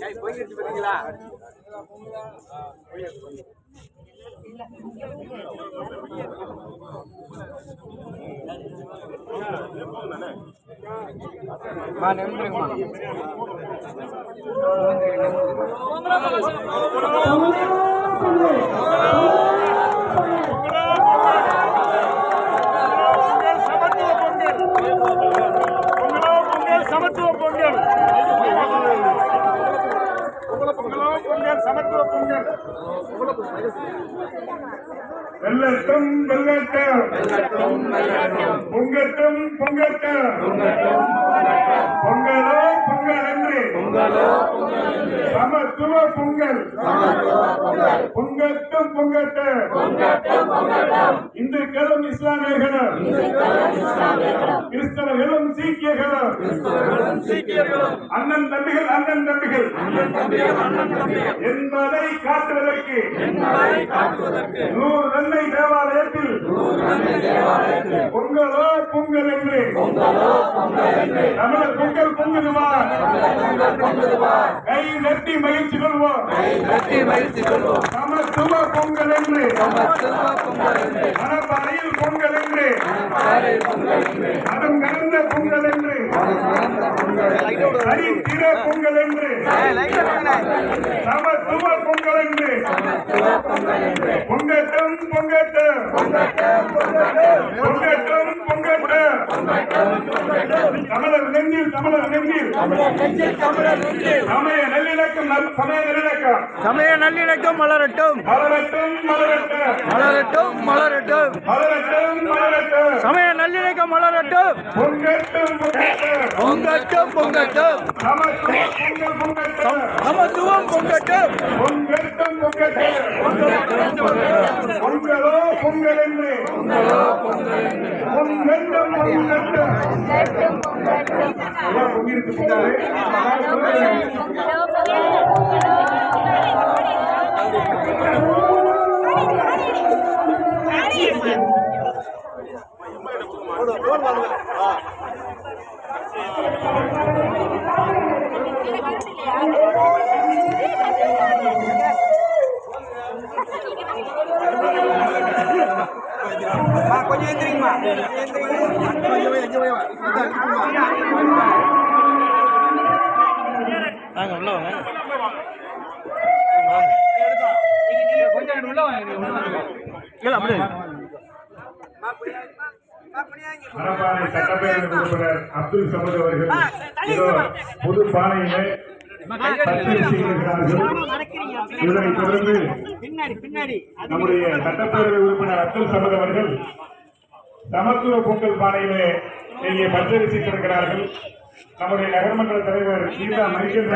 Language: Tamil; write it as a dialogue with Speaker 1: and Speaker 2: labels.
Speaker 1: கை போயிடுச்சு பாத்தீங்களா மா நிமிந்துருங்கம்மா
Speaker 2: சமத்துவ பொங்கல் பொங்கலோ பொங்கல் சமத்துவ பொங்கல் பொங்கலோ பொங்கல் சமத்துவ பொங்கல் வெள்ளட்டும் வெள்ளட்டும். பொங்கட்டும் சமத்துவ பொங்கல். பொங்கட்டும் பொங்கட்டும். இந்துக்களும் இஸ்லாமியர்களும். கிறிஸ்தவர்களும் சீக்கியர்களும். அண்ணன் தம்பிகள் அண்ணன் தம்பிகள். என்பதை காட்டுவதற்கு. நூறு நன்மை தேவாலயத்தில் பொங்கலோ பொங்கல் என்று தமிழர் பொங்கல் பொங்குதுவார் கை நெட்டி மகிழ்ச்சி கொள்வோம். சமத்துவ பொங்கல் என்று மனப்பாறையில் பொங்கல் என்று என்று என்று பொங்கட்டும் பொங்கட்டும். பொங்கட்டும் பொங்கட்டும். தமிழர் நெஞ்சில் தமிழர் நெஞ்சில். சமய நல்லிணக்கம் நல்- சமய நல்லிணக்கம்.
Speaker 1: சமய நல்லிணக்கம் மலரட்டும்.
Speaker 2: மலரட்டும் மலரட்டும்.
Speaker 1: மலரட்டும் மலரட்டும்.
Speaker 2: மலரட்டும் மலரட்டும்.
Speaker 1: சமய நல்லிணக்கம் மலரட்டும்.
Speaker 2: பொங்கட்டும் பொங்கட்டும்.
Speaker 1: பொங்கட்டும் சமத்துவம் பொங்கட்டும்.
Speaker 2: பொங்கட்டும். பொங்கட்டும் பொங்கலோ பொங்கல் என்று பொங்கட்டும் பொங்கட்டும் எல்லாம்
Speaker 1: கொஞ்சம் எந்திரிங்கம்மா வாங்க உள்ள வாங்க இல்ல அப்படியே
Speaker 2: சட்டப்பேரவை உறுப்பினர் அப்துல் சமத் அவர்கள் பொது பானையினை இதனைத் தொடர்ந்து நம்முடைய சட்டப்பேரவை உறுப்பினர் அப்துல் சமத் அவர்கள் சமத்துவ பொங்கல் பானையிலே இங்கே பச்சரிசி இருக்கிறார்கள் நம்முடைய நகர்மன்ற தலைவர் கீதா மைக்கேல்